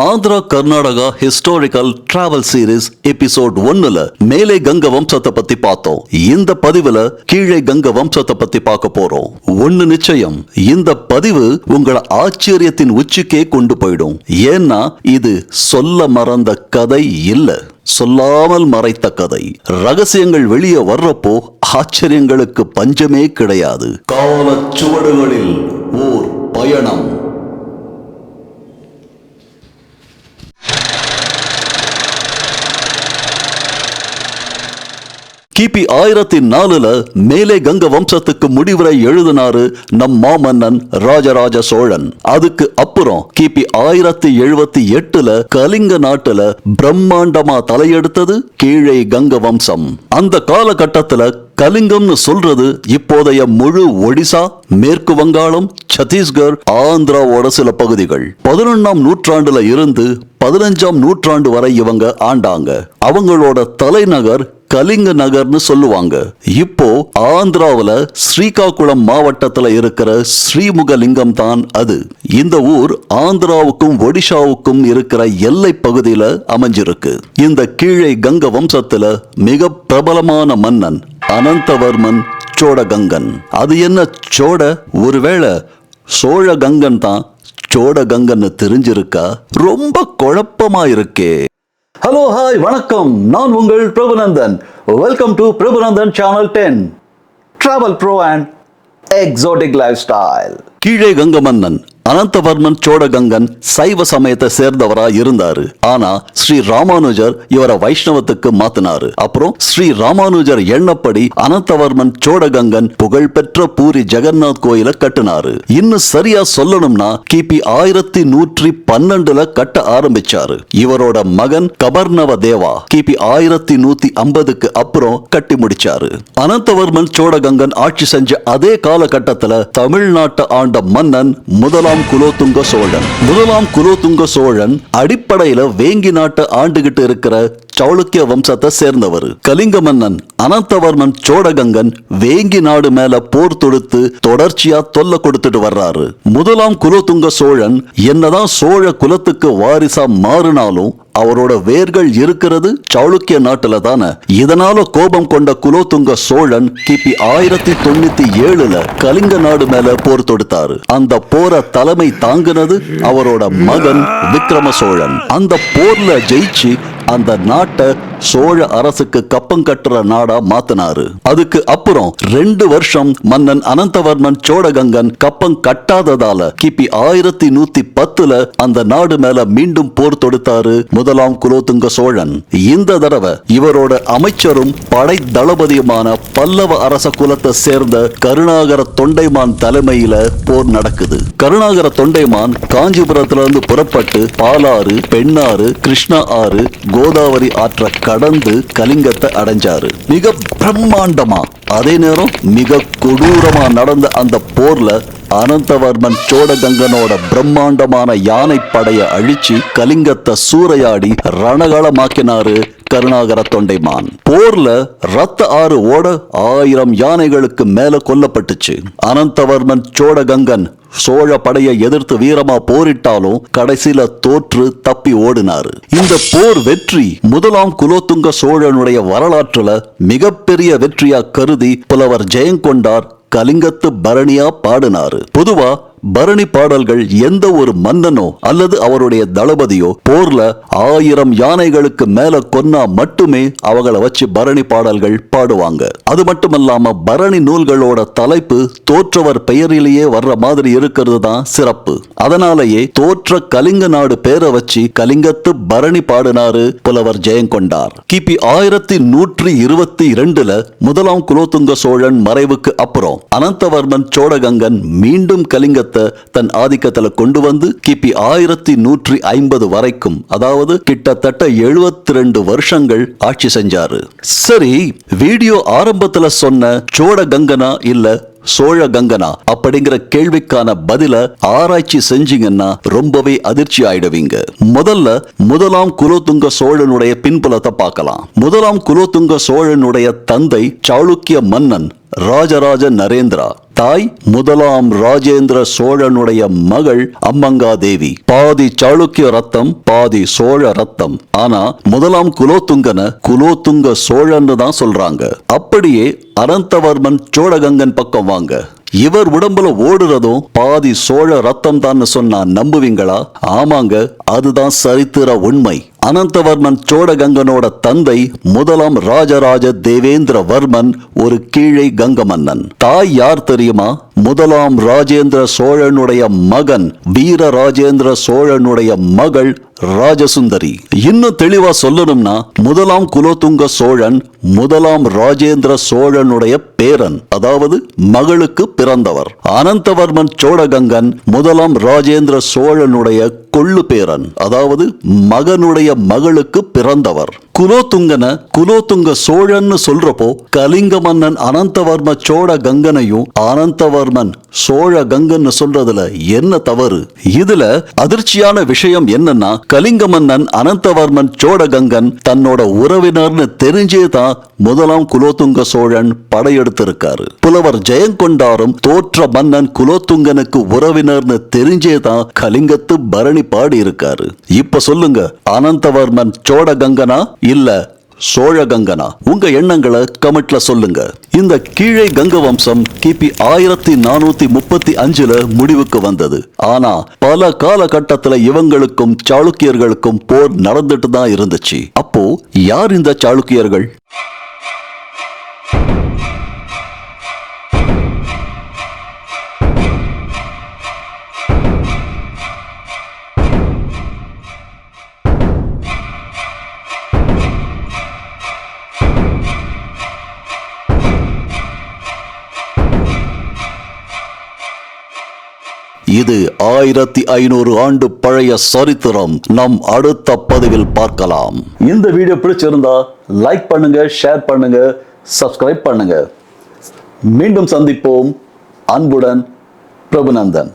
Andhra Karnataka historical travel series episode ஒன்னுல மேலே கங்க வம்சத்தை பத்தி பார்த்தோம். இந்த பதிவுல கீழே கங்க வம்சத்தை பத்தி பார்க்க போறோம். ஒன்னு நிச்சயம் இந்த பதிவு உங்களை ஆச்சரியத்தின் உச்சிக்கே கொண்டு போயிடும். ஏன்னா இது சொல்ல மறந்த கதை இல்ல. சொல்லாமல் மறைத்த கதை. ரகசியங்கள் வெளியே வர்றப்போ ஆச்சரியங்களுக்கு பஞ்சமே கிடையாது. காலச்சுவடுகளில் ஓர் பயணம். கிபி ஆயிரத்தி நாலுல மேலே கங்க வம்சத்துக்கு முடிவுரை எழுதினாரு நம் மாமன்னன் ராஜராஜ சோழன். அதுக்கு அப்புறம் கிபி ஆயிரத்தி எழுபத்தி எட்டுல கலிங்க நாட்டுல பிரம்மாண்டமா தலையெடுத்தது கீழே கங்க வம்சம். அந்த காலகட்டத்துல கலிங்கம்னு சொல்றது இப்போதைய முழு ஒடிசா மேற்கு வங்காளம் சத்தீஸ்கர் ஆந்திராவோட சில பகுதிகள். பதினொன்னாம் நூற்றாண்டுல இருந்து பதினஞ்சாம் நூற்றாண்டு வரை இவங்க ஆண்டாங்க. அவங்களோட தலைநகர் கலிங்க நகர்னு சொல்லுவாங்க. இப்போ ஆந்திராவுல ஸ்ரீகாகுளம் மாவட்டத்துல இருக்கிற ஸ்ரீமுகலிங்கம் தான் அது. இந்த ஊர் ஆந்திராவுக்கும் ஒடிஷாவுக்கும் இருக்கிற எல்லை பகுதியில அமைஞ்சிருக்கு. இந்த கீழே கங்க வம்சத்துல மிக பிரபலமான மன்னன் அனந்தவர்மன் சோடகங்கன் அது என்ன சோட ஒருவேளை சோழகங்கன் தான் சோடகங்கன்னு தெரிஞ்சிருக்கா? ரொம்ப குழப்பமா இருக்கே ஹலோ ஹாய் வணக்கம். நான் உங்கள் Prabhunandan. Welcome to Prabhunandan channel ten travel bro and exotic lifestyle கீழே கங்கமன்னன். அனந்தவர்மன் சோடகங்கன் சைவ சமயத்தை சேர்ந்தவரா இருந்தாரு ஆனா ஸ்ரீ ராமானுஜர் இவரை வைஷ்ணவத்துக்கு மாத்தினாரு. அப்புறம் ஸ்ரீ ராமானுஜர் எண்ணப்படி அனந்தவர்மன் சோடகங்கன் புகழ்பெற்ற பூரி ஜெகநாத் கோயில கட்டினாரு. இன்னும் சரியா சொல்லணும்னா கிபி ஆயிரத்தி நூற்றி பன்னெண்டுல கட்ட ஆரம்பிச்சாரு. இவரோட மகன் கபர்ணவ தேவா கிபி ஆயிரத்தி நூத்தி ஐம்பதுக்கு அப்புறம் கட்டி முடிச்சாரு. அனந்தவர்மன் சோடகங்கன் ஆட்சி செஞ்ச அதே காலகட்டத்துல தமிழ்நாட்டை ஆண்ட மன்னன் முதலாம் குலோத்துங்க சோழன். முதலாம் குலோத்துங்க சோழன் அடிப்படையில வேங்கி நாட்டை ஆண்டுகிட்டு இருக்கிற சௌளுக்கிய வம்சத்தை சேர்ந்தவர். கலிங்க மன்னன் அனந்தவர்மன் சோழகங்கன் வேங்கி நாடு மேல போர் தொடுத்து தொடர்ச்சியா தொல்லை கொடுத்துட்டு வர்றாரு. முதலாம் குலோத்துங்க சோழன் என்னதான் சோழ குலத்துக்கு வாரிசா மாறினாலும் அவரோட வேர்கள் இருக்கிறது சாளுக்கிய நாட்டுல தானே. இதனால கோபம் கொண்ட குலோத்துங்க சோழன் கிபி ஆயிரத்தி தொண்ணூத்தி ஏழுல கலிங்க நாடு மேல போர் தொடுத்தாரு. அந்த போரை தலைமை தாங்கினது அவரோட மகன் விக்ரம சோழன் அந்த போர்ல ஜெயிச்சு அந்த நாட்டை சோழ அரசுக்கு கப்பம் கட்டுற நாடா மாத்தினாரு. அதுக்கு அப்புறம் ரெண்டு வருஷம் மன்னன் அனந்தவர்மன் சோழகங்கன் கப்பம் கட்டாததால கிபி ஆயிரத்தி நூத்தி பத்துல அந்த நாடு மேல மீண்டும் போர் தொடுத்தாரு முதலாம் குலோத்துங்க சோழன். இந்த தடவை இவரோட அமைச்சரும் படை தளபதியுமான பல்லவ அரச குலத்தை சேர்ந்த கருணாகர தொண்டைமான் தலைமையில போர் நடக்குது. கருணாகர தொண்டைமான் காஞ்சிபுரத்துல இருந்து புறப்பட்டு பாலாறு பெண்ணாறு கிருஷ்ணா ஆறு கோதாவரி ஆற்ற கடந்து கலிங்கத்தை அடைஞ்சாரு. மிக பிரம்மாண்டமா. அதே நேரம் மிக கொடூரமா நடந்த அந்த போர்ல அனந்தவர்மன் சோடகங்கனோட பிரம்மாண்டமான யானை படைய அழிச்சு கலிங்கத்தை சூறையாடி ரணகளமாக்கினாரு கருணாகர தொண்டைமான். போர்ல ரத்த ஆறு ஓட ஆயிரம் யானைகளுக்கு மேல கொல்லப்பட்டுச்சு. அனந்தவர்மன் சோடகங்கன் சோழ படையை எதிர்த்து வீரமா போரிட்டாலும் கடைசியில தோற்று தப்பி ஓடினாரு. இந்த போர் வெற்றி முதலாம் குலோத்துங்க சோழனுடைய வரலாற்றுல மிகப்பெரிய வெற்றியா கருதி புலவர் ஜெயங்கொண்டார் கலிங்கத்து பரணியா பாடினாரு. பொதுவா பரணி பாடல்கள் எந்த ஒரு மன்னனோ அல்லது அவருடைய தளபதியோ போர்ல ஆயிரம் யானைகளுக்கு மேல கொன்னா மட்டுமே அவங்கள வச்சு பரணி பாடல்கள் பாடுவாங்க. அது மட்டுமல்லாம பரணி நூல்களோட தலைப்பு தோற்றவர் பெயரிலேயே வர்ற மாதிரி இருக்கிறது தான் சிறப்பு. அதனாலேயே தோற்ற கலிங்க நாடு பேரை வச்சு கலிங்கத்து பரணி பாடினாரு புலவர் ஜெயங்கொண்டார். கிபி ஆயிரத்தி நூற்றி இருபத்தி இரண்டுல முதலாம் குலோத்துங்க சோழன் மறைவுக்கு அப்புறம் அனந்தவர்மன் சோழகங்கன் மீண்டும் கலிங்கத்தை தன் ஆதிக்கத்துல கொண்டு வந்து கிபி ஆயிரத்தி நூற்றி ஐம்பது வரைக்கும் அதாவது கிட்டத்தட்ட எழுபத்தி ரெண்டு வருஷங்கள் ஆட்சி செஞ்சாரு. சரி வீடியோ ஆரம்பத்துல சொன்ன சோழ கங்கனா இல்ல சோழ கங்கனா அப்படிங்கிற கேள்விக்கான பதில ஆராய்ச்சி செஞ்சீங்கன்னா ரொம்பவே அதிர்ச்சி ஆயிடுவீங்க. முதல்ல முதலாம் குலோத்துங்க சோழனுடைய பின்புலத்தை பார்க்கலாம். முதலாம் குலோத்துங்க சோழனுடைய தந்தை சாளுக்கிய மன்னன் ராஜராஜ நரேந்திரா தாய் முதலாம் ராஜேந்திர சோழனுடைய மகள் அம்மங்காதேவி. பாதி சாளுக்கிய ரத்தம் பாதி சோழ ரத்தம். ஆனா முதலாம் குலோத்துங்கன குலோத்துங்க சோழன்னு தான் சொல்றாங்க. அப்படியே அனந்தவர்மன் சோழகங்கன் பக்கம் வாங்க. இவர் உடம்புல ஓடுறதும் பாதி சோழ ரத்தம் தான் சொன்னா நம்புவீங்களா? ஆமாங்க அதுதான் சரித்திர உண்மை. அனந்தவர்மன் சோழகங்கனோட தந்தை முதலாம் ராஜராஜ தேவேந்திரவர்மன் ஒரு கீழை கங்க மன்னன் தாய் யார் தெரியுமா? முதலாம் ராஜேந்திர சோழனுடைய மகன் வீர ராஜேந்திர சோழனுடைய மகள் ராஜசுந்தரி. இன்னும் தெளிவா சொல்லணும்னா முதலாம் குலோத்துங்க சோழன் முதலாம் ராஜேந்திர சோழனுடைய பேரன் அதாவது மகளுக்கு பிறந்தவர். அனந்தவர்மன் சோழகங்கன் முதலாம் ராஜேந்திர சோழனுடைய கொள்ளு பேரன் அதாவது மகனுடைய மகளுக்கு பிறந்தவர். குலோத்துங்கன குலோத்துங்க சோழன்னு சொல்றப்போ கலிங்க மன்னன் அனந்தவர்ம சோழ கங்கனையும் அனந்தவர்மன் சோழ கங்கன்னு சொல்றதுல என்ன தவறு? இதுல அதிர்ச்சியான விஷயம் என்னன்னா கலிங்க மன்னன் அனந்தவர்மன் சோழகங்கன் தன்னோட உறவினர்னு தெரிஞ்சே தான் முதலாம் குலோத்துங்க சோழன் படையெடுத்திருக்காரு. புலவர் ஜெயங்கொண்டாரும் தோற்ற மன்னன் குலோத்துங்கனுக்கு உறவினர்னு தெரிஞ்சே தான் கலிங்கத்து பரணி பாடி இருக்காரு இப்ப சொல்லுங்க அனந்தவர்மன் சோழ கங்கனா இல்ல சோழ கங்கனா? உங்க எண்ணங்களை கமெண்ட்ல சொல்லுங்க. இந்த கீழே கங்க வம்சம் கிபி ஆயிரத்தி நானூத்தி முப்பத்தி அஞ்சுல முடிவுக்கு வந்தது. ஆனா பல காலகட்டத்துல இவங்களுக்கும் சாளுக்கியர்களுக்கும் போர் நடந்துட்டு தான் இருந்துச்சு. அப்போ யார் இந்த சாளுக்கியர்கள்? இது ஆயிரத்தி ஐநூறு ஆண்டு பழைய சரித்திரம். நம் அடுத்த பதிவில் பார்க்கலாம். இந்த வீடியோ பிடிச்சிருந்தா லைக் பண்ணுங்க ஷேர் பண்ணுங்க சப்ஸ்கிரைப் பண்ணுங்க. மீண்டும் சந்திப்போம். அன்புடன் பிரபுநந்தன்.